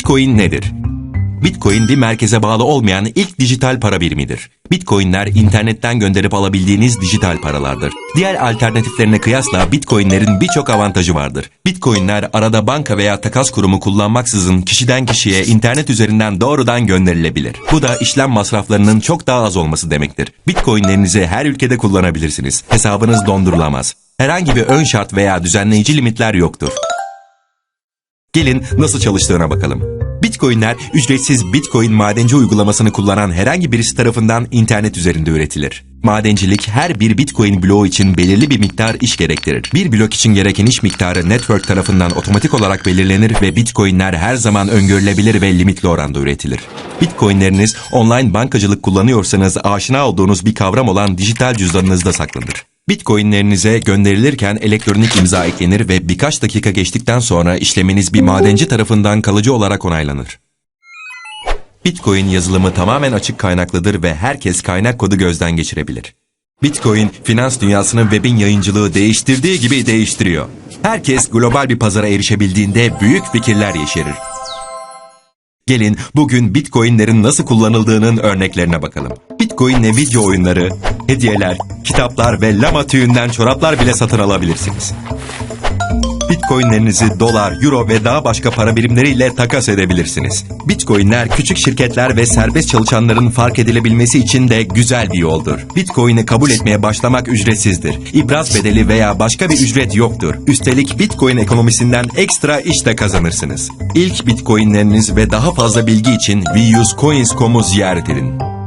Bitcoin nedir? Bitcoin bir merkeze bağlı olmayan ilk dijital para birimidir. Bitcoinler internetten gönderip alabildiğiniz dijital paralardır. Diğer alternatiflerine kıyasla Bitcoinlerin birçok avantajı vardır. Bitcoinler arada banka veya takas kurumu kullanmaksızın kişiden kişiye internet üzerinden doğrudan gönderilebilir. Bu da işlem masraflarının çok daha az olması demektir. Bitcoinlerinizi her ülkede kullanabilirsiniz. Hesabınız dondurulamaz. Herhangi bir ön şart veya düzenleyici limitler yoktur. Gelin nasıl çalıştığına bakalım. Bitcoinler ücretsiz Bitcoin madenci uygulamasını kullanan herhangi birisi tarafından internet üzerinde üretilir. Madencilik her bir Bitcoin bloğu için belirli bir miktar iş gerektirir. Bir blok için gereken iş miktarı network tarafından otomatik olarak belirlenir ve Bitcoinler her zaman öngörülebilir ve limitli oranda üretilir. Bitcoinleriniz online bankacılık kullanıyorsanız aşina olduğunuz bir kavram olan dijital cüzdanınızda saklanır. Bitcoinlerinize gönderilirken elektronik imza eklenir ve birkaç dakika geçtikten sonra işleminiz bir madenci tarafından kalıcı olarak onaylanır. Bitcoin yazılımı tamamen açık kaynaklıdır ve herkes kaynak kodu gözden geçirebilir. Bitcoin, finans dünyasının webin yayıncılığı değiştirdiği gibi değiştiriyor. Herkes global bir pazara erişebildiğinde büyük fikirler yeşerir. Gelin bugün Bitcoin'lerin nasıl kullanıldığının örneklerine bakalım. Bitcoin'le video oyunları, hediyeler, kitaplar ve lama tüyünden çoraplar bile satın alabilirsiniz. Bitcoin'lerinizi dolar, euro ve daha başka para birimleriyle takas edebilirsiniz. Bitcoin'ler küçük şirketler ve serbest çalışanların fark edilebilmesi için de güzel bir yoldur. Bitcoin'i kabul etmeye başlamak ücretsizdir. İbraz bedeli veya başka bir ücret yoktur. Üstelik Bitcoin ekonomisinden ekstra iş de kazanırsınız. İlk Bitcoin'leriniz ve daha fazla bilgi için weUseCoins.com'u ziyaret edin.